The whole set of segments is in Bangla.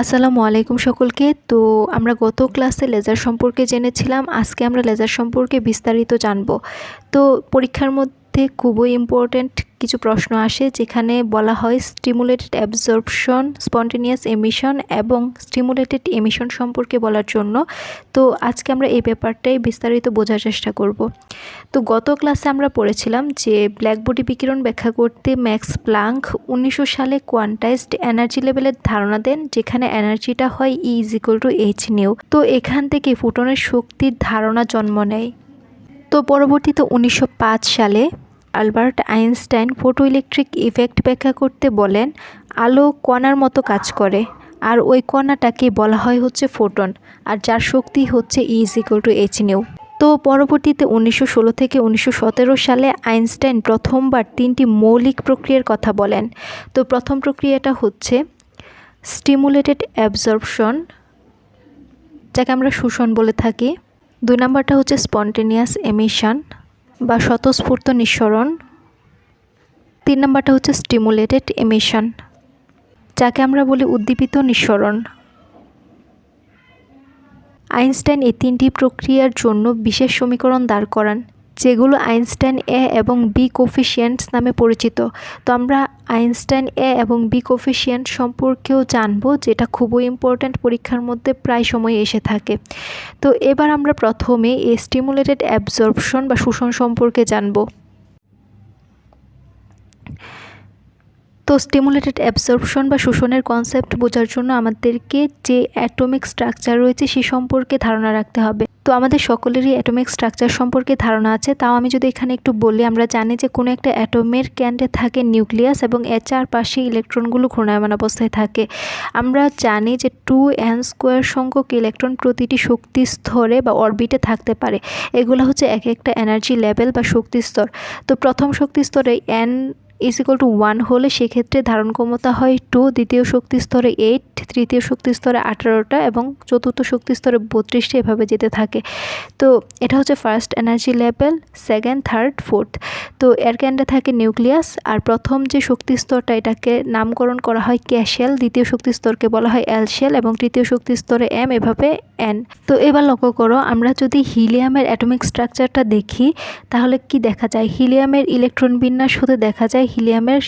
আসসালামু আলাইকুম সকলকে। তো আমরা গত ক্লাসে লেজার সম্পর্কে জেনেছিলাম। আজকে আমরা লেজার সম্পর্কে বিস্তারিত জানব। তো পরীক্ষার মধ্যে খুবই ইম্পর্ট্যান্ট কিছু প্রশ্ন আসে, যেখানে বলা হয় স্টিমুলেটেড অ্যাবজর্পশন স্পন্টেনিয়াস এমিশন এবং স্টিমুলেটেড এমিশন সম্পর্কে বলার জন্য। তো আজকে আমরা এই ব্যাপারটাই বিস্তারিত বোঝার চেষ্টা করব। তো গত ক্লাসে আমরা পড়েছিলাম যে ব্ল্যাকবডি বিকিরণ ব্যাখ্যা করতে ম্যাক্স প্লাঙ্ক উনিশশো সালে কোয়ান্টাইজড এনার্জি লেভেলের ধারণা দেন, যেখানে এনার্জিটা হয় E is equal to H nu তো এখান থেকে ফুটনের শক্তির ধারণা জন্ম নেয়। তো পরবর্তীতে উনিশশো পাঁচ সালে Albert Einstein photo electric effect ব্যাখ্যা করতে বলেন, আলো কণার মতো কাজ করে। আর ওই কণাটাকে বলা হয় হচ্ছে ফোটন। আর যার শক্তি হচ্ছে is equal to H nu তো পরবর্তীতে উনিশশো ষোলো থেকে উনিশশো সতেরো সালে আইনস্টাইন প্রথমবার তিনটি মৌলিক প্রক্রিয়ার কথা বলেন। তো প্রথম প্রক্রিয়াটা হচ্ছে স্টিমুলেটেড অ্যাবজর্পশন যাকে আমরা শোষণ বলে থাকি। দুই নাম্বারটা হচ্ছে স্পন্টেনিয়াস এমিশন বা স্বতঃস্ফূর্ত নিঃসরণ। তিন নম্বরটা হচ্ছে স্টিমুলেটেড এমিশন যাকে আমরা বলি উদ্দীপিত নিঃসরণ। আইনস্টাইন এই তিনটি প্রক্রিয়ার জন্য বিশেষ সমীকরণ দাঁড় করান। যেগুলো আইনস্টাইন এ এবং বি কোফিসিয়েন্টস নামে পরিচিত। তো আমরা আইনস্টাইন এ এবং বি কোফিসিয়েন্ট সম্পর্কেও জানব, যেটা খুবই ইম্পর্ট্যান্ট পরীক্ষার মধ্যে প্রায় সময় এসে থাকে। তো এবার আমরা প্রথমে স্টিমুলেটেড অ্যাবজর্পশন বা শোষণ সম্পর্কে জানব। তো স্টিমুলেটেড অ্যাবজর্পশন বা শোষণের কনসেপ্ট বোঝার জন্য আমাদেরকে যে অ্যাটমিক স্ট্রাকচার রয়েছে সে সম্পর্কে ধারণা রাখতে হবে। তো আমাদের সকলেরই অ্যাটমিক স্ট্রাকচার সম্পর্কে ধারণা আছে। তাও আমি যদি এখানে একটু বলি, আমরা জানি যে কোনো একটা অ্যাটমের ক্যান্ডে থাকে নিউক্লিয়াস এবং এর চারপাশে ইলেকট্রনগুলো ঘূর্ণায়মান অবস্থায় থাকে। আমরা জানি যে টু এন স্কোয়ার সংখ্যক ইলেকট্রন প্রতিটি শক্তি স্তরে বা অরবিটে থাকতে পারে। এগুলো হচ্ছে এক একটা এনার্জি লেভেল বা শক্তি স্তর। তো প্রথম শক্তি স্তরে N is equal to one হলে সেক্ষেত্রে ধারণ ক্ষমতা হয় টু দ্বিতীয় শক্তি স্তরে এইট তৃতীয় শক্তি স্তরে আঠারোটা এবং চতুর্থ শক্তি স্তরে বত্রিশটা এভাবে যেতে থাকে। তো এটা হচ্ছে first energy level second third fourth তো এর ক্যান্ডে থাকে নিউক্লিয়াস আর প্রথম যে শক্তি স্তরটা এটাকে নামকরণ করা হয় ক্যাশেল দ্বিতীয় শক্তি স্তরকে বলা হয় অ্যালশেল এবং তৃতীয় শক্তি স্তরে এম এভাবে এন তো এবার লক্ষ্য করো, আমরা যদি হিলিয়ামের অ্যাটমিক স্ট্রাকচারটা দেখি, তাহলে কি দেখা যায়? হিলিয়ামের ইলেকট্রন বিন্যাস হতে দেখা যায় হিলিয়ামের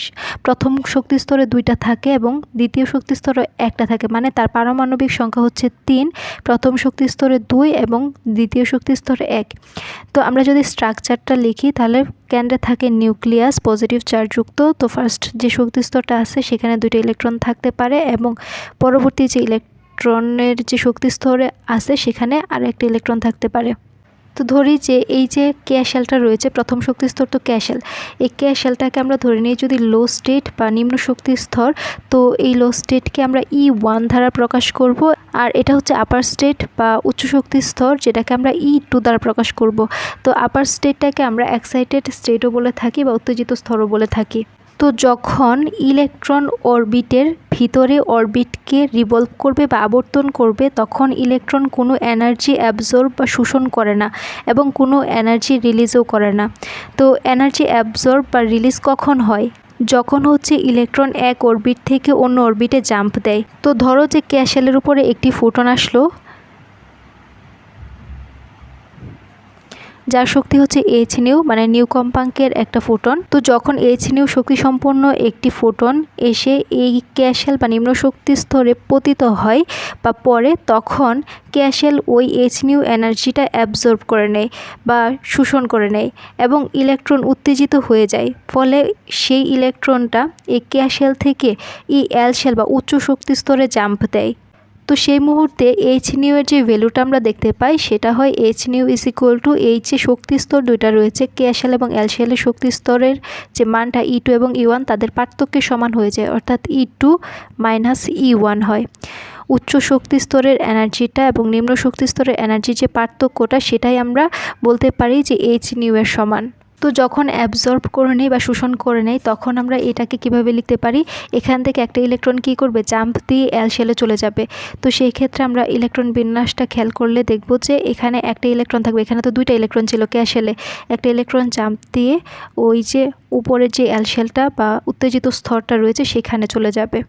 প্রথম শক্তি স্তরে দুইটা থাকে এবং দ্বিতীয় শক্তি স্তরে একটা থাকে মানে তার পারমাণবিক সংখ্যা হচ্ছে তিন, প্রথম শক্তি স্তরে দুই এবং দ্বিতীয় শক্তি স্তরে এক। তো আমরা যদি স্ট্রাকচারটা লিখি, তাহলে কেন্দ্রে থাকে নিউক্লিয়াস, পজিটিভ চার্জযুক্ত। তো ফার্স্ট যে শক্তি স্তরটা আছে, সেখানে দুইটা ইলেকট্রন থাকতে পারে এবং পরবর্তী যে ইলেকট্রনের যে শক্তি স্তরে আছে, সেখানে আর একটা ইলেকট্রন থাকতে পারে। তো ধরি যে এই যে ক্যাশেলটা রয়েছে, প্রথম শক্তি স্তর তো ক্যাশেল এই ক্যাশেলটাকে আমরা ধরে নিই যদি লো স্টেট বা নিম্ন শক্তি স্তর, তো এই লো স্টেটকে আমরা ই ওয়ান দ্বারা প্রকাশ করব। আর এটা হচ্ছে আপার স্টেট বা উচ্চ শক্তি স্তর, যেটাকে আমরা ই টু দ্বারা প্রকাশ করব। তো আপার স্টেটটাকে আমরা এক্সাইটেড স্টেটও বলে থাকি বা উত্তেজিত স্তরও বলে থাকি। তো যখন ইলেকট্রন অরবিটের ভিতরে অরবিটকে রিভলভ করবে বা আবর্তন করবে, তখন ইলেকট্রন কোনো এনার্জি অ্যাবজর্ব বা শোষণ করে না এবং কোনো এনার্জি রিলিজও করে না। তো এনার্জি অ্যাবজর্ব বা রিলিজ কখন হয়? যখন হচ্ছে ইলেকট্রন এক অরবিট থেকে অন্য অরবিটে জাম্প দেয়। তো ধরো যে ক্যাশেলের উপরে একটি ফোটন আসলো যার শক্তি হচ্ছে এইচ নিউ মানে নিউ কম্পাঙ্কের একটা ফোটন তো যখন এইচ নিউ শক্তি সম্পন্ন একটি ফোটন এসে এই ক্যাশেল বা নিম্ন শক্তি স্তরে পতিত হয় বা পরে তখন ক্যাশেল ওই এইচ নিউ এনার্জিটা অ্যাবজর্ব করে নেয় বা শোষণ করে নেয় এবং ইলেকট্রন উত্তেজিত হয়ে যায়। ফলে সেই ইলেকট্রনটা এই ক্যাশেল থেকে ই এল শেল বা উচ্চ শক্তি স্তরে জাম্প দেয়। তো সেই মুহূর্তে এইচ নিউ এর যে ভ্যালুটা আমরা দেখতে পাই, সেটা হয় H nu is equal to H যে শক্তি দুইটা রয়েছে ক্যাশেল এবং এলশেলের শক্তি স্তরের যে মানটা ই টু এবং ই ওয়ান তাদের পার্থক্যের সমান হয়ে যায়, অর্থাৎ E two minus E one হয়। উচ্চ শক্তি স্তরের এনার্জিটা এবং নিম্ন শক্তি স্তরের এনার্জির যে পার্থক্যটা, সেটাই আমরা বলতে পারি যে এইচ নিউ এর সমান। তো যখন অ্যাবজর্ব করে নেই বা শোষণ করে নেই, তখন আমরা এটাকে কীভাবে লিখতে পারি? এখান থেকে একটা ইলেকট্রন কি করবে? জাম্প দিয়ে শেলে চলে যাবে। তো সেই ক্ষেত্রে আমরা ইলেকট্রন বিন্যাসটা খেয়াল করলে দেখব যে এখানে একটা ইলেকট্রন থাকবে। এখানে তো দুইটা ইলেকট্রন ছিল ক্যাশেলে একটা ইলেকট্রন জাম্প দিয়ে ওই যে উপরের যে এল শেলটা বা উত্তেজিত স্তরটা রয়েছে, সেখানে চলে যাবে।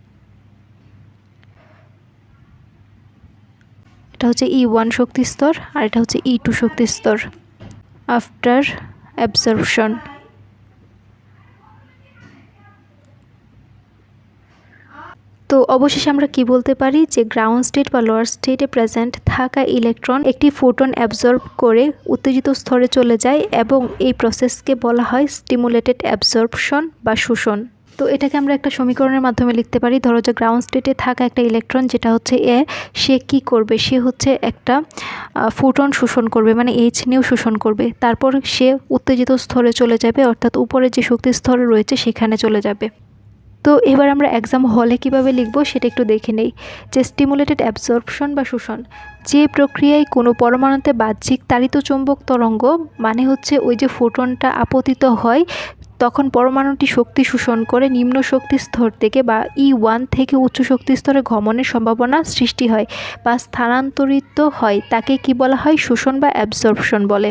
এটা হচ্ছে ই ওয়ান শক্তি স্তর আর এটা হচ্ছে ই টু শক্তি স্তর। আফটার অ্যাবজর্পশন তো অবশেষে আমরা কি বলতে পারি? যে গ্রাউন্ড স্টেট বা লোয়ার স্টেটে প্রেজেন্ট থাকা ইলেকট্রন একটি ফোটন অ্যাবজর্ব করে উত্তেজিত স্তরে চলে যায় এবং এই প্রসেসকে বলা হয় স্টিমুলেটেড অ্যাবজর্পশন বা শোষণ। তো এটাকে আমরা একটা সমীকরণের মাধ্যমে লিখতে পারি। ধরো যে গ্রাউন্ড স্টেটে থাকা একটা ইলেকট্রন যেটা হচ্ছে এ সে কি করবে? সে হচ্ছে একটা ফোটন শোষণ করবে মানে এইচ নিয়েও শোষণ করবে। তারপর সে উত্তেজিত স্তরে চলে যাবে, অর্থাৎ উপরে যে শক্তি স্তর রয়েছে, সেখানে চলে যাবে। তো এবার আমরা এক্সাম হলে কীভাবে লিখব, সেটা একটু দেখে নেই। যে স্টিমুলেটেড অ্যাবজর্পশন বা শোষণ, যে প্রক্রিয়ায় কোনো পরমাণুতে বাহ্যিক তাড়িত চুম্বক তরঙ্গ মানে হচ্ছে ওই যে ফোটনটা আপতিত হয় তখন পরমাণুটি শক্তি শোষণ করে নিম্ন শক্তি স্তর থেকে বা ই ওয়ান থেকে উচ্চ শক্তি স্তরে গমনের সম্ভাবনা সৃষ্টি হয় বা স্থানান্তরিত হয়, তাকে কি বলা হয়? শোষণ বা অ্যাবজর্পশন বলে।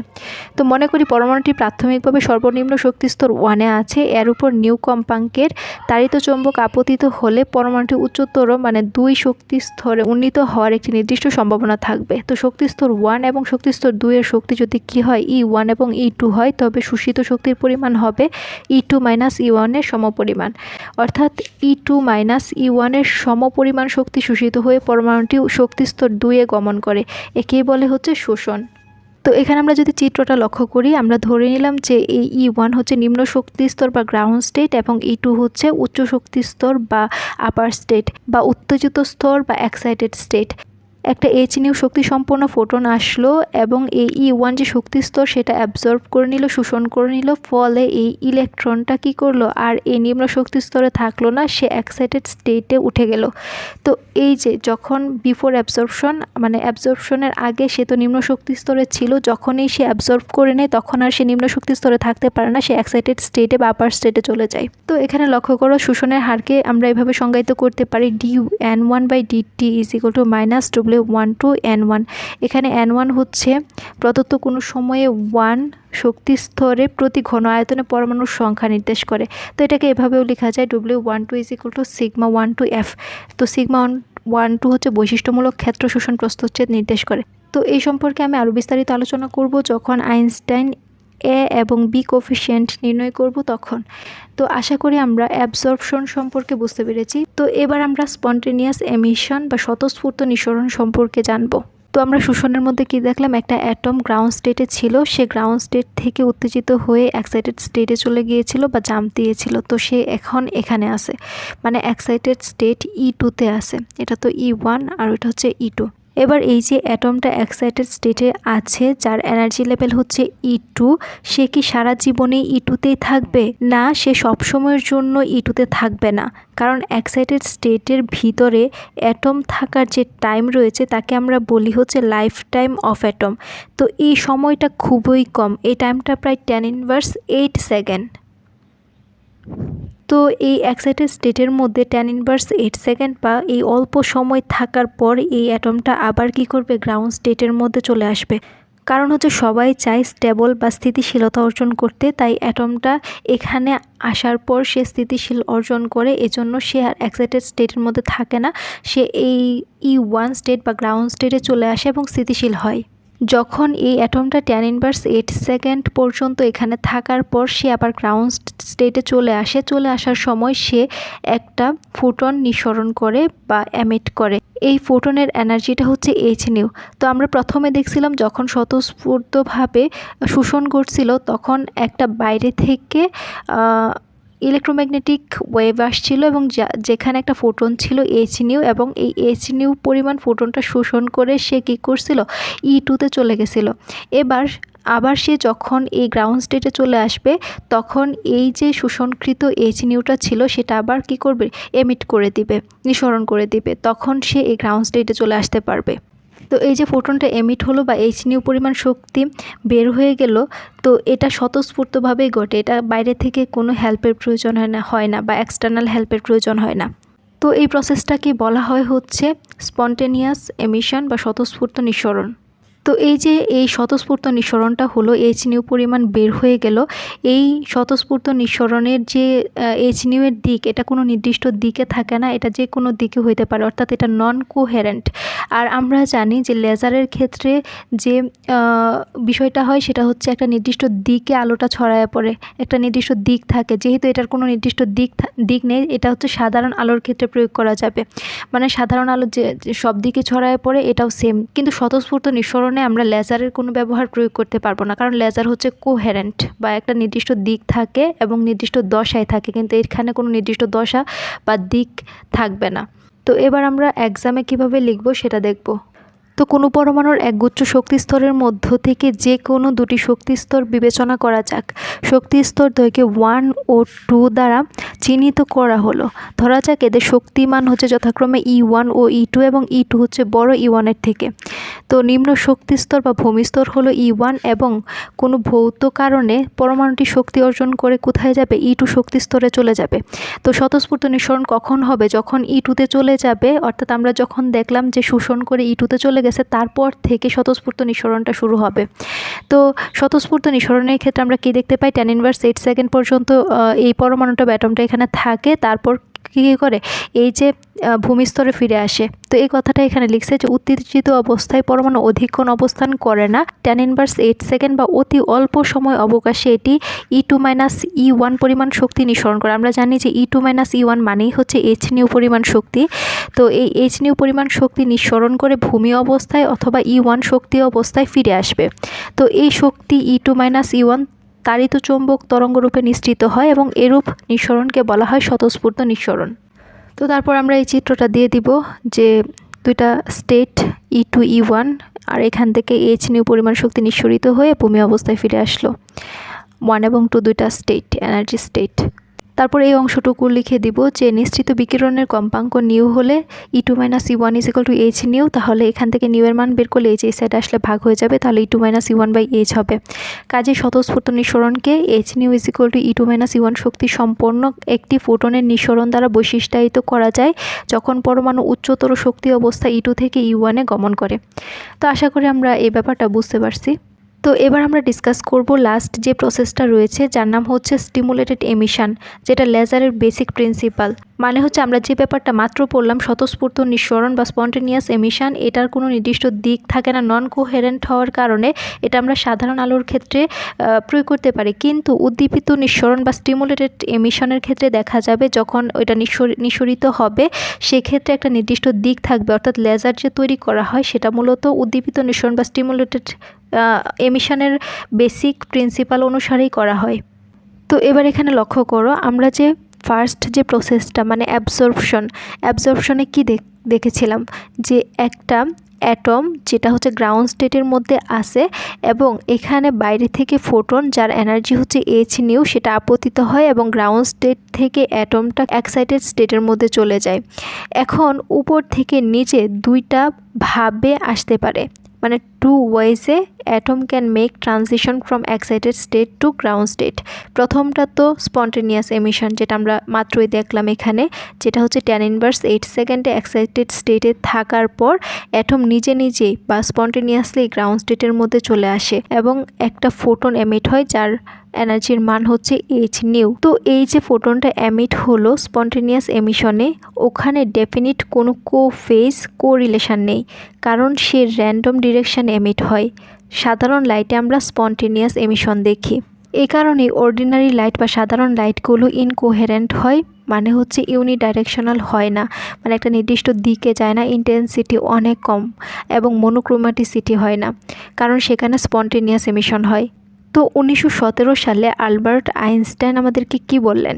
তো মনে করি পরমাণুটি প্রাথমিকভাবে সর্বনিম্ন শক্তি স্তর ওয়ানে আছে। এর উপর নিউ কম্পাঙ্কের তারিত চৌম্বক আপতিত হলে পরমাণুটি উচ্চতর মানে দুই শক্তি স্তরে উন্নীত হওয়ার একটি নির্দিষ্ট সম্ভাবনা থাকবে। তো শক্তি স্তর ওয়ান এবং শক্তি স্তর দুইয়ের শক্তি যদি কী হয়? ই ওয়ান এবং ই টু হয়, তবে শোষিত শক্তির পরিমাণ হবে ই টু মাইনাস ই ওয়ানের সমপরিমাণ। অর্থাৎ ই টু মাইনাস ই ওয়ানের সমপরিমাণ শক্তি শোষিত হয়ে পরমাণুটি শক্তিস্তর দুয়ে গমন করে। একেই বলে হচ্ছে শোষণ। তো এখানে আমরা যদি চিত্রটা লক্ষ্য করি, আমরা ধরে নিলাম যে এই ই ওয়ান হচ্ছে নিম্ন শক্তি স্তর বা গ্রাউন্ড স্টেট এবং ই টু হচ্ছে উচ্চ শক্তি স্তর বা আপার স্টেট বা উত্তেজিত স্তর বা এক্সাইটেড স্টেট একটা এইচ নিউ শক্তি সম্পন্ন ফোটন আসলো এবং এই ই ওয়ান যে শক্তিস্তর সেটা অ্যাবজর্ব করে নিল, শোষণ করে নিল, ফলে এই ইলেকট্রনটা কি করল? আর এই নিম্ন শক্তি স্তরে থাকল না, সে এক্সাইটেড স্টেটে উঠে গেল। তো এই যে যখন বিফোর অ্যাবজর্পশন মানে অ্যাবজর্পশনের আগে সে তো নিম্ন শক্তি স্তরে ছিল, যখনই সে অ্যাবজর্ব করে নেয়, তখন আর সে নিম্ন শক্তি স্তরে থাকতে পারে না, সে এক্সাইটেড স্টেটে বা আপার স্টেটে চলে যায়। তো এখানে লক্ষ্য করো, শোষণের হারকে আমরা এভাবে সংজ্ঞায়িত করতে পারি D N one by D T is equal to minus W one two N one এখানে এন ওয়ান হচ্ছে প্রদত্ত কোনো সময়ে ওয়ান শক্তি স্তরে প্রতি ঘন আয়তনে পরমাণুর সংখ্যা নির্দেশ করে। তো এটাকে এভাবেও লেখা যায় W one two is equal to sigma one two F তো সিগমা ওয়ান ওয়ান টু হচ্ছে বৈশিষ্ট্যমূলক ক্ষেত্র শোষণ প্রস্তুচ্ছেদ নির্দেশ করে। তো এই সম্পর্কে আমি আরও বিস্তারিত আলোচনা করব যখন আইনস্টাইন এ এবং বি কোফিসিয়েন্ট নির্ণয় করব তখন। তো আশা করি আমরা অ্যাবজর্পশন সম্পর্কে বুঝতে পেরেছি। তো এবার আমরা স্পন্টেনিয়াস এমিশন বা স্বতঃস্ফূর্ত নিঃসরণ সম্পর্কে জানব। তো আমরা শোষণের মধ্যে কি দেখলাম? একটা অ্যাটম গ্রাউন্ড স্টেটে ছিল। সে গ্রাউন্ড স্টেট থেকে উত্তেজিত হয়ে এক্সাইটেড স্টেটে চলে গিয়েছিল বা জাম্প দিয়েছিল। তো সে এখন এখানে আছে। মানে এক্সাইটেড স্টেট ই টুতে আছে। এটা তো ই ওয়ান আর এটা হচ্ছে ই টু এবার এই যে অ্যাটমটা এক্সাইটেড স্টেটে আছে, যার এনার্জি লেভেল হচ্ছে ই টু সে কি সারা জীবনে ই টুতেই থাকবে? না, সে সবসময়ের জন্য ই টুতে থাকবে না। কারণ এক্সাইটেড স্টেটের ভিতরে অ্যাটম থাকার যে টাইম রয়েছে, তাকে আমরা বলি হচ্ছে লাইফ টাইম অফ অ্যাটম তো এই সময়টা খুবই কম। এই টাইমটা প্রায় টেন ইনভার্স এইট সেকেন্ড তো এই এক্সাইটেড স্টেটের মধ্যে টেন ইনভার্স এইট সেকেন্ড বা এই অল্প সময় থাকার পর এই অ্যাটমটা আবার কি করবে? গ্রাউন্ড স্টেটের মধ্যে চলে আসবে। কারণ হচ্ছে সবাই চায় স্টেবল বা স্থিতিশীলতা অর্জন করতে, তাই অ্যাটমটা এখানে আসার পর সে স্থিতিশীল অর্জন করে, এজন্য সে আর এক্সাইটেড স্টেটের মধ্যে থাকে না। সে এই ই ওয়ান স্টেট বা গ্রাউন্ড স্টেটে চলে আসে এবং স্থিতিশীল হয়। যখন এই অ্যাটমটা টেন ইনভার্স এইট সেকেন্ড পর্যন্ত এখানে থাকার পর সে আবার গ্রাউন্ড স্টেটে চলে আসে। চলে আসার সময় সে একটা ফোটন নিঃসরণ করে বা অ্যামিট করে। এই ফোটনের এনার্জিটা হচ্ছে এইচ নিউ তো আমরা প্রথমে দেখছিলাম যখন স্বতঃস্ফূর্তভাবে শোষণ করছিল তখন একটা বাইরে থেকে ইলেকট্রোম্যাগনেটিক ওয়েভ আসছিল এবং যেখানে একটা ফোটন ছিল এইচ নিউ এবং এই এইচ নিউ পরিমাণ ফোটনটা শোষণ করে সে কী করছিল? ই e টুতে চলে গেছিল। এবার, আবার সে যখন এই গ্রাউন্ড স্টেটে চলে আসবে, তখন এই যে শোষণকৃত এইচ নিউটা ছিল, সেটা আবার কি করবে? এমিট করে দিবে, নিঃসরণ করে দিবে। তখন সে এই গ্রাউন্ড স্টেটে চলে আসতে পারবে। তো এই যে ফোটনটা এমিট হলো বা এইচ নিউ পরিমাণ শক্তি বের হয়ে গেল, তো এটা স্বতঃস্ফূর্তভাবেই ঘটে। এটা বাইরে থেকে কোনো হেল্পের প্রয়োজন হয় না হয় না বা এক্সটার্নাল হেল্পের প্রয়োজন হয় না। তো এই প্রসেসটাকে বলা হয় হচ্ছে স্পন্টেনিয়াস এমিশন বা স্বতঃস্ফূর্ত নিঃসরণ? তো এই যে এই স্বতঃস্ফূর্ত নিঃসরণটা হলো এইচ নিউ পরিমাণ বের হয়ে গেল। এই স্বতঃস্ফূর্ত নিঃসরণের যে এইচ নিউয়ের দিক, এটা কোনো নির্দিষ্ট দিকে থাকে না, এটা যে কোনো দিকে হইতে পারে, অর্থাৎ এটা নন কোহেরেন্ট আর আমরা জানি যে লেজারের ক্ষেত্রে যে বিষয়টা হয়, সেটা হচ্ছে একটা নির্দিষ্ট দিকে আলোটা ছড়ায় পড়ে, একটা নির্দিষ্ট দিক থাকে। যেহেতু এটার কোনো নির্দিষ্ট দিক দিক নেই, এটা হচ্ছে সাধারণ আলোর ক্ষেত্রে প্রয়োগ করা যাবে। মানে সাধারণ আলো যে সব দিকে ছড়ায় পড়ে, এটাও সেম কিন্তু স্বতঃস্ফূর্ত নিঃসরণে আমরা লেজারের কোনো ব্যবহার প্রয়োগ করতে পারব না। কারণ লেজার হচ্ছে কোহেরেন্ট বা একটা নির্দিষ্ট দিক থাকে এবং নির্দিষ্ট দশায় থাকে, কিন্তু এখানে কোনো নির্দিষ্ট দশা বা দিক থাকবে না। তো এবার আমরা এক্সামে কীভাবে লিখব সেটা দেখব। তো কোনো পরমাণুর একগুচ্ছ শক্তি স্তরের মধ্য থেকে যে কোনো দুটি শক্তি স্তর বিবেচনা করা যাক। শক্তি স্তর দ্বয়কে ওয়ান ও টু দ্বারা চিহ্নিত করা হলো। ধরা যাক এদের শক্তিমান হচ্ছে যথাক্রমে ই ওয়ান ও ই টু এবং ই টু হচ্ছে বড় ই ওয়ানের থেকে। তো নিম্ন শক্তি স্তর বা ভূমিস্তর হলো ই ওয়ান এবং কোনো ভৌত কারণে পরমাণুটি শক্তি অর্জন করে কোথায় যাবে? ই টু শক্তি স্তরে চলে যাবে। তো স্বতঃস্ফূর্ত নিঃসরণ কখন হবে? যখন ই টুতে চলে যাবে, অর্থাৎ আমরা যখন দেখলাম যে শোষণ করে ই টুতে চলে গেছে, তারপর থেকে স্বতঃস্ফূর্ত নিঃসরণটা শুরু হবে। তো স্বতঃস্ফূর্ত নিঃসরণের ক্ষেত্রে আমরা কি দেখতে পাই? টেন ইনভার্স এইট সেকেন্ড পর্যন্ত এই পরমাণুটা ব্যাটমটা এখানে থাকে, তারপর কী কী করে? এই যে ভূমিস্তরে ফিরে আসে। তো এই কথাটা এখানে লিখছে যে, উত্তেজিত অবস্থায় পরমাণু অধিকক্ষণ অবস্থান করে না। টেন ইনভার্স এইট সেকেন্ড বা অতি অল্প সময় অবকাশে এটি E two minus E one পরিমাণ শক্তি নিঃসরণ করে। আমরা জানি যে E two minus E one মানেই হচ্ছে এইচ নিউ পরিমাণ শক্তি। তো এই এইচ নিউ পরিমাণ শক্তি নিঃসরণ করে ভূমি অবস্থায় অথবা ই ওয়ান শক্তি অবস্থায় ফিরে আসবে। তো এই শক্তি E two minus E one তাড়িত চৌম্বক তরঙ্গরূপে নিশ্চিত হয় এবং এরূপ নিঃসরণকে বলা হয় স্বতঃস্ফূর্ত নিঃসরণ। তো তারপর আমরা এই চিত্রটা দিয়ে দিব যে দুইটা state E two E one আর এখান থেকে এইচ নিউ পরিমাণ শক্তি নিঃসরিত হয়ে ভূমি অবস্থায় ফিরে আসলো। ওয়ান এবং টু দুইটা স্টেট এনার্জি স্টেট তারপর এই অংশটুকু লিখে দিব যে, নিশ্চিত বিকিরণের কম্পাঙ্ক নিউ হলে E two minus E one is equal to H nu তাহলে এখান থেকে নিউ এর মান বের করলে এইচ এই সাইডে আসলে ভাগ হয়ে যাবে, তাহলে E two minus E one by H হবে। কাজে স্বতঃস্ফূর্ত নিঃসরণকে H nu is equal to E two minus E one শক্তি সম্পন্ন একটি ফোটনের নিঃসরণ দ্বারা বৈশিষ্ট্যায়িত করা যায়, যখন পরমাণু উচ্চতর শক্তি অবস্থা ই টু থেকে ই ওয়ানে গমন করে। তো আশা করি আমরা এই ব্যাপারটা বুঝতে পারছি। তো এবার আমরা ডিসকাস করব লাস্ট যে প্রসেসটা রয়েছে, যার নাম হচ্ছে স্টিমুলেটেড এমিশন যেটা লেজারের বেসিক প্রিন্সিপাল মানে হচ্ছে আমরা যে ব্যাপারটা মাত্র পড়লাম, স্বতঃস্ফূর্ত নিঃসরণ বা স্পন্টেনিয়াস এমিশন এটার কোনো নির্দিষ্ট দিক থাকে না নন কোহেরেন্ট হওয়ার কারণে এটা আমরা সাধারণ আলোর ক্ষেত্রে প্রয়োগ করতে পারি। কিন্তু উদ্দীপিত নিঃসরণ বা স্টিমুলেটেড এমিশনের ক্ষেত্রে দেখা যাবে যখন ওইটা নিঃসরিত হবে, সেক্ষেত্রে একটা নির্দিষ্ট দিক থাকবে। অর্থাৎ লেজার যে তৈরি করা হয়, সেটা মূলত উদ্দীপিত নিঃসরণ বা স্টিমুলেটেড এমিশনের বেসিক প্রিন্সিপাল অনুসারেই করা হয়। তো এবার এখানে লক্ষ্য করো, আমরা যে ফার্স্ট যে প্রসেসটা মানে অ্যাবজর্পশন অ্যাবজর্পশনে কী দেখেছিলাম? যে একটা অ্যাটম যেটা হচ্ছে গ্রাউন্ড স্টেটের মধ্যে আসে এবং এখানে বাইরে থেকে ফোটন যার এনার্জি হচ্ছে এইচ নিউ সেটা আপতিত হয় এবং গ্রাউন্ড স্টেট থেকে অ্যাটমটা এক্সাইটেড স্টেটের মধ্যে চলে যায়। এখন উপর থেকে নিচে দুইটা ভাবে আসতে পারে মানে two ওয়াইজে atom can make transition from excited state to ground state প্রথমটা তো স্পন্টেনিয়াস এমিশন যেটা আমরা মাত্রই দেখলাম এখানে, যেটা হচ্ছে টেন ইনভার্স এইট সেকেন্ডে এক্সাইটেড স্টেটে থাকার পর অ্যাটম নিজে নিজেই বা স্পন্টেনিয়াসলি গ্রাউন্ড স্টেটের মধ্যে চলে আসে এবং একটা ফোটন এমিট হয় যার এনার্জির মান হচ্ছে এইচ নিউ তো এই যে ফোটনটা এমিট হলো স্পন্টেনিয়াস এমিশনে ওখানে ডেফিনিট কোনো কো ফেজ কো রিলেশান নেই, কারণ সে র্যান্ডম ডিরেকশান এমিট হয়। সাধারণ লাইটে আমরা স্পন্টেনিয়াস এমিশন দেখি। এই কারণে অর্ডিনারি লাইট বা সাধারণ লাইটগুলো ইনকোহেরেন্ট হয় মানে হচ্ছে ইউনি ডাইরেকশনাল হয় না মানে একটা নির্দিষ্ট দিকে যায় না ইন্টেন্সিটি অনেক কম এবং মনোক্রোমাটিসিটি হয় না, কারণ সেখানে স্পন্টেনিয়াস এমিশন হয়। তো উনিশশো সতেরো সালে আলবার্ট আইনস্টাইন আমাদেরকে কি বললেন?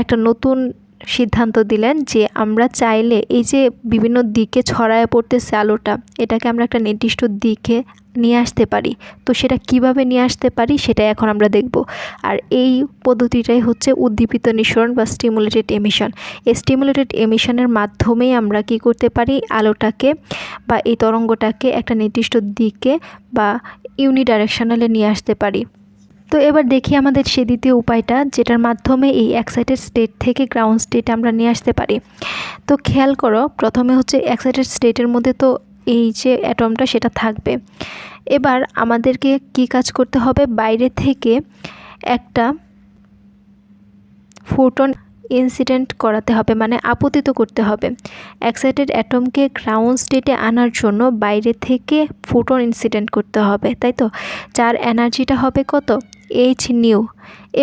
একটা নতুন সিদ্ধান্ত দিলেন যে আমরা চাইলে এই যে বিভিন্ন দিকে ছড়ায় পড়তেছে আলোটা এটাকে আমরা একটা নির্দিষ্ট দিকে নিয়ে আসতে পারি। তো সেটা কীভাবে নিয়ে আসতে পারি সেটা এখন আমরা দেখব। আর এই পদ্ধতিটাই হচ্ছে উদ্দীপিত নিঃসরণ বা স্টিমুলেটেড এমিশন এই স্টিমুলেটেড এমিশনের মাধ্যমেই আমরা কি করতে পারি? আলোটাকে বা এই তরঙ্গটাকে একটা নির্দিষ্ট দিকে বা ইউনিডাইরেকশনালে নিয়ে আসতে পারি। তো এবার দেখি আমাদের সে দ্বিতীয় উপায়টা, যেটার মাধ্যমে এই এক্সাইটেড স্টেট থেকে গ্রাউন্ড স্টেট আমরা নিয়ে আসতে পারি। তো খেয়াল করো, প্রথমে হচ্ছে এক্সাইটেড স্টেটের মধ্যে তো এই যে অ্যাটমটা সেটা থাকবে। এবার আমাদেরকে কি কাজ করতে হবে? বাইরে থেকে একটা ফোটন ইনসিডেন্ট করাতে হবে মানে আপতিত করতে হবে। এক্সাইটেড অ্যাটমকে গ্রাউন্ড স্টেটে আনার জন্য বাইরে থেকে ফোটন ইনসিডেন্ট করতে হবে, তাই তো? যার এনার্জিটা হবে কত? এইচ নিউ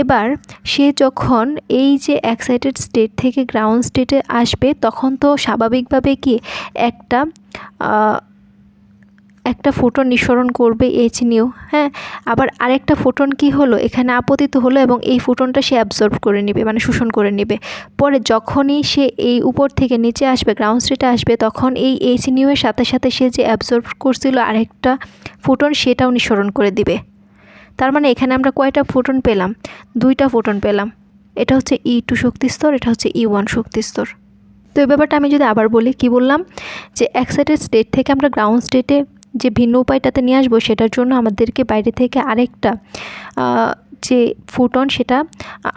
এবার সে যখন এই যে এক্সাইটেড স্টেট থেকে গ্রাউন্ড স্টেটে আসবে, তখন তো স্বাভাবিকভাবে কি একটা একটা ফোটন নিঃসরণ করবে এইচ নিউ হ্যাঁ? আবার আরেকটা ফোটন কি হলো? এখানে আপতিত হলো এবং এই ফোটনটা সে অ্যাবজর্ব করে নেবে মানে শোষণ করে নেবে। পরে যখনই সে এই উপর থেকে নিচে আসবে গ্রাউন্ড স্টেটে আসবে, তখন এই এইচ নিউয়ের সাথে সাথে সে যে অ্যাবজর্ব করছিল আরেকটা ফোটন সেটাও নিঃসরণ করে দিবে। তার মানে এখানে আমরা কয়টা ফোটন পেলাম? দুইটা ফোটন পেলাম। এটা হচ্ছে ই টু শক্তিস্তর এটা হচ্ছে ই ওয়ান শক্তিস্তর তো এই ব্যাপারটা আমি যদি আবার বলি, কি বললাম? যে এক্সাইটেড স্টেট থেকে আমরা গ্রাউন্ড স্টেটে যে ভিন্ন উপায়টাতে নিয়ে আসব, সেটার জন্য আমাদেরকে বাইরে থেকে আরেকটা যে ফোটন সেটা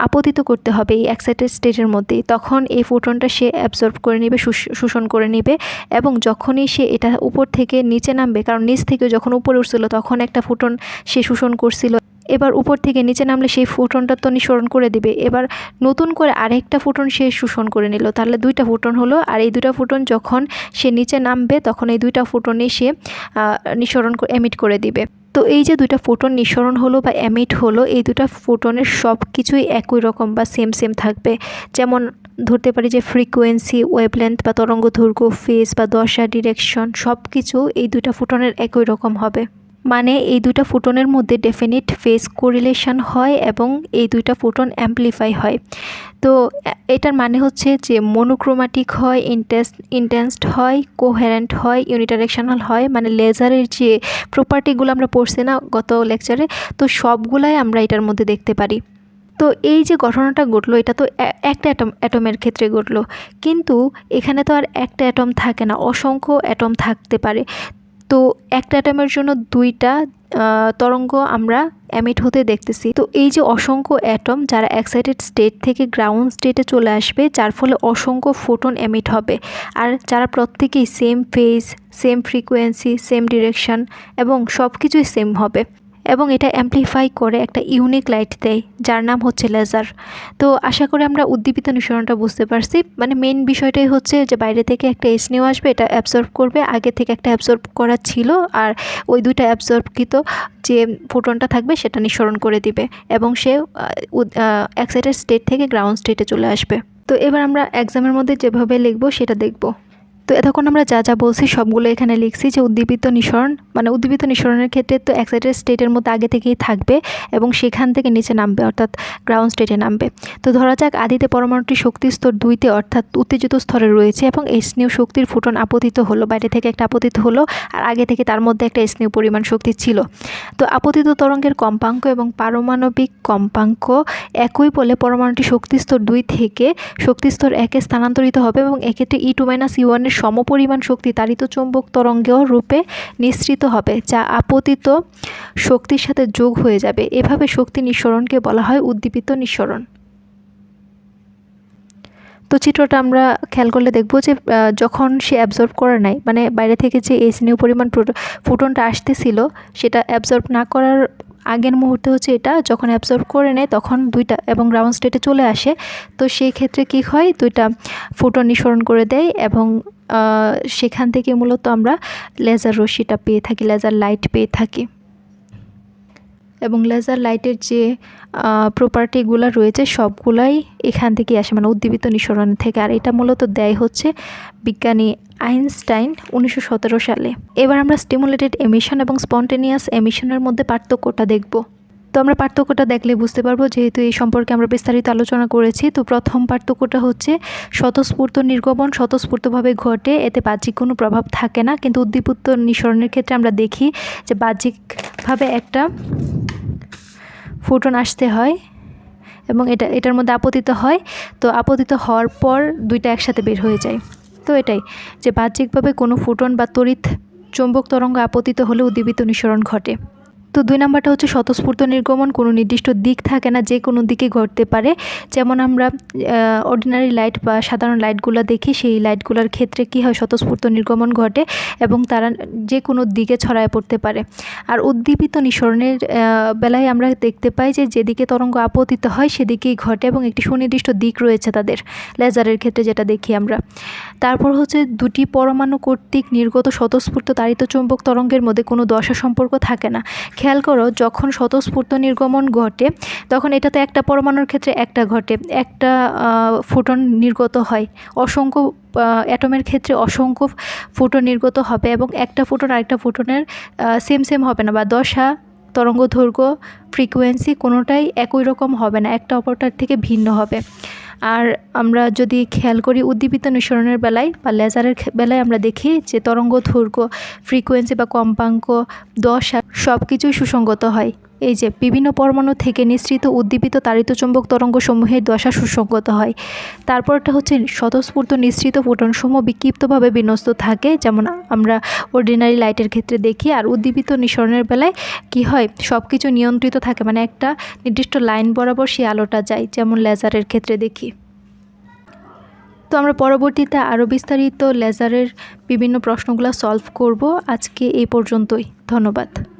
আপতিত করতে হবে এই এক্সাইটেড স্টেটের মধ্যেই। তখন এই ফোটনটা সে অ্যাবজর্ব করে নেবে শোষণ করে নেবে এবং যখনই সে এটা উপর থেকে নিচে নামবে, কারণ নিচ থেকে যখন উপরে উঠছিল তখন একটা ফুটন সে শোষণ করছিল। এবার উপর থেকে নিচে নামলে সেই ফোটনটা তো নিঃসরণ করে দিবে। এবার নতুন করে আরেকটা ফুটন সে শোষণ করে নিল। তাহলে দুইটা ফুটন হলো আর এই দুইটা ফুটন যখন সে নিচে নামবে, তখন এই দুইটা ফুটনে সে নিঃসরণ এমিট করে দিবে। তো এই যে দুইটা ফোটন নিঃসরণ হলো বা অ্যামিট হলো, এই দুটা ফোটনের সব কিছুই একই রকম বা সেম সেম থাকবে। যেমন ধরতে পারি যে ফ্রিকোয়েন্সি ওয়েবলেন্থ বা তরঙ্গ দৈর্ঘ্য ফেস বা দশা ডিরেকশন সব কিছু এই দুটা ফোটনের একই রকম হবে। মানে এই দুইটা ফোটনের মধ্যে ডেফিনিট ফেস কোরিলেশন হয় এবং এই দুইটা ফোটন অ্যাম্পলিফাই হয়। তো এটার মানে হচ্ছে যে মনোক্রোমাটিক হয় ইন্টেন্স ইন্টেন্সড হয় কোহেরেন্ট হয় ইউনিটারেকশনাল হয় মানে লেজারের যে প্রপার্টিগুলো আমরা পড়ছি না গত লেকচারে তো সবগুলাই আমরা এটার মধ্যে দেখতে পারি। তো এই যে ঘটনাটা ঘটলো, এটা তো একটা অ্যাটম অ্যাটমের ক্ষেত্রে ঘটলো। কিন্তু এখানে তো আর একটা অ্যাটম থাকে না, অসংখ্য অ্যাটম থাকতে পারে। তো একটা অ্যাটমের জন্য দুইটা তরঙ্গ আমরা অ্যামিট হতে দেখতেছি। তো এই যে অসংখ্য অ্যাটম যারা এক্সাইটেড স্টেট থেকে গ্রাউন্ড স্টেটে চলে আসবে, যার ফলে অসংখ্য ফোটন অ্যামিট হবে। আর যারা প্রত্যেকেই same phase same frequency same direction এবং সব কিছুই সেম হবে। এবং এটা অ্যাম্পলিফাই করে একটা ইউনিক লাইট দেয়, যার নাম হচ্ছে লেজার তো আশা করি আমরা উদ্দীপিত নিঃসরণটা বুঝতে পারছি। মানে মেন বিষয়টাই হচ্ছে যে বাইরে থেকে একটা এস নিউ আসবে, এটা অ্যাবজর্ব করবে। আগে থেকে একটা অ্যাবজর্ব করা ছিল আর ওই দুইটা অ্যাবজর্বকৃত যে ফোটনটা থাকবে সেটা নিঃসরণ করে দিবে এবং সে এক্সাইটেড স্টেট থেকে গ্রাউন্ড স্টেটে চলে আসবে। তো এবার আমরা এক্সামের মধ্যে যেভাবে লিখব সেটা দেখব। তো এতক্ষণ আমরা যা যা বলছি সবগুলো এখানে লিখছি যে উদ্দীপিত নিঃসরণ মানে উদ্দীপিত নিঃসরণের ক্ষেত্রে তো এক্সাইটেড স্টেটের মধ্যে আগে থেকেই থাকবে এবং সেখান থেকে নিচে নামবে, অর্থাৎ গ্রাউন্ড স্টেটে নামবে। তো ধরা যাক আদিতে পরমাণুটি শক্তি স্তর দুইতে, অর্থাৎ উত্তেজিত স্তরে রয়েছে এবং স্নেহ শক্তির ফুটন আপতিত হলো, বাইরে থেকে একটা আপতিত হলো আর আগে থেকে তার মধ্যে একটা স্নেহ পরিমাণ শক্তি ছিল। তো আপতিত তরঙ্গের কম্পাঙ্ক এবং পারমাণবিক কম্পাঙ্ক একই বলে পরমাণুটি শক্তি স্তর দুই থেকে শক্তি স্তর একে স্থানান্তরিত হবে এবং এক্ষেত্রে ই টু মাইনাস ই ওয়ানের সমপরিমাণ শক্তি তাড়িত চৌম্বক তরঙ্গেও রূপে নিঃসৃত হবে, যা আপতিত শক্তির সাথে যোগ হয়ে যাবে। এভাবে শক্তি নিঃসরণকে বলা হয় উদ্দীপিত নিঃসরণ। তো চিত্রটা আমরা খেয়াল করলে দেখব যে যখন সে অ্যাবজর্ব করে নাই মানে বাইরে থেকে যে এই স্নেহ পরিমাণ ফুটনটা আসতেছিল, সেটা অ্যাবজর্ব না করার আগের মুহূর্তে হচ্ছে এটা, যখন অ্যাবজর্ব করে নেয় তখন দুইটা এবং গ্রাউন্ড স্টেটে চলে আসে। তো সেই ক্ষেত্রে কী হয়, দুইটা ফুটন নিঃসরণ করে দেয় এবং সেখান থেকে মূলত আমরা লেজার রশ্মিটা পেয়ে থাকি লেজার লাইট পেয়ে থাকি। এবং লেজার লাইটের যে প্রপার্টিগুলো রয়েছে, সবগুলাই এখান থেকে আসে মানে উদ্দীপিত নিঃসরণ থেকে। আর এটা মূলত দেয় হচ্ছে বিজ্ঞানী আইনস্টাইন উনিশশো সতেরো সালে। এবার আমরা স্টিমুলেটেড এমিশন এবং স্পন্টেনিয়াস এমিশনের মধ্যে পার্থক্যটা দেখব। তো আমরা পার্থক্যটা দেখলে বুঝতে পারব, যেহেতু এই সম্পর্কে আমরা বিস্তারিত আলোচনা করেছি, তো প্রথম পার্থক্যটা হচ্ছে স্বতঃস্ফূর্ত নির্গমন, স্বতঃস্ফূর্তভাবে ঘটে, এতে বাহ্যিক কোনো প্রভাব থাকে না। কিন্তু উদ্দীপিত নিঃসরণের ক্ষেত্রে আমরা দেখি যে বাহ্যিকভাবে একটা ফুটন আসতে হয় এবং এটা, এটার মধ্যে আপতিত হয়। তো আপতিত হওয়ার পর দুইটা একসাথে বের হয়ে যায়। তো এটাই যে বাহ্যিকভাবে কোনো ফুটন বা তড়িৎ চৌম্বক তরঙ্গ আপতিত হলে উদ্দীপিত নিঃসরণ ঘটে। তো দুই নাম্বারটা হচ্ছে স্বতঃস্ফূর্ত নির্গমন, কোনো নির্দিষ্ট দিক থাকে না, যে কোনো দিকে ঘটতে পারে। যেমন আমরা অর্ডিনারি লাইট বা সাধারণ লাইটগুলো দেখি, সেই লাইটগুলোর ক্ষেত্রে কী হয়, স্বতঃস্ফূর্ত নির্গমন ঘটে এবং তারা যে কোনো দিকে ছড়ায় পড়তে পারে। আর উদ্দীপিত নিঃসরণের বেলায় আমরা দেখতে পাই যে যেদিকে তরঙ্গ আপতিত হয়, সেদিকেই ঘটে এবং একটি সুনির্দিষ্ট দিক রয়েছে তাদের, লেজারের ক্ষেত্রে যেটা দেখি আমরা। তারপর হচ্ছে দুটি পরমাণু কর্তৃক নির্গত স্বতঃস্ফূর্ত তাড়িত চুম্বক তরঙ্গের মধ্যে কোনো দশা সম্পর্ক থাকে না। খেয়াল করো, যখন স্বতঃস্ফূর্ত নির্গমন ঘটে, তখন এটাতে একটা পরমাণুর ক্ষেত্রে একটা ঘটে। একটা ফোটন নির্গত হয়। অসংখ্য অ্যাটমের ক্ষেত্রে অসংখ্য ফোটন নির্গত হবে এবং একটা ফোটন আরেকটা ফোটনের সেম সেম হবে না বা দশা তরঙ্গ দৈর্ঘ্য ফ্রিকোয়েন্সি কোনোটাই একই রকম হবে না। একটা অপরটার থেকে ভিন্ন হবে। আর আমরা যদি খেয়াল করি উদ্দীপিত নিঃসরণের বেলায় বা লেজারের বেলায় আমরা দেখি যে তরঙ্গ দৈর্ঘ্য ফ্রিকোয়েন্সি বা কম্পাঙ্ক, দশা সব কিছুই সুসঙ্গত হয়। এই যে, বিভিন্ন পরমাণু থেকে নিঃসৃত উদ্দীপিত তাড়িত চুম্বক তরঙ্গসমূহের দশা সুসঙ্গত হয়। তারপরটা হচ্ছে স্বতঃস্ফূর্ত নিঃসৃত ফোটনসমূহ বিক্ষিপ্তভাবে বিন্যস্ত থাকে। যেমন আমরা অর্ডিনারি লাইটের ক্ষেত্রে দেখি, আর উদ্দীপিত নিঃসরণের বেলায় কি হয়? সব কিছু নিয়ন্ত্রিত থাকে মানে একটা নির্দিষ্ট লাইন বরাবর সেই আলোটা যায়, যেমন লেজারের ক্ষেত্রে দেখি। তো আমরা পরবর্তীতে আরও বিস্তারিত লেজারের বিভিন্ন প্রশ্নগুলো সলভ করব। আজকে এই পর্যন্তই। ধন্যবাদ।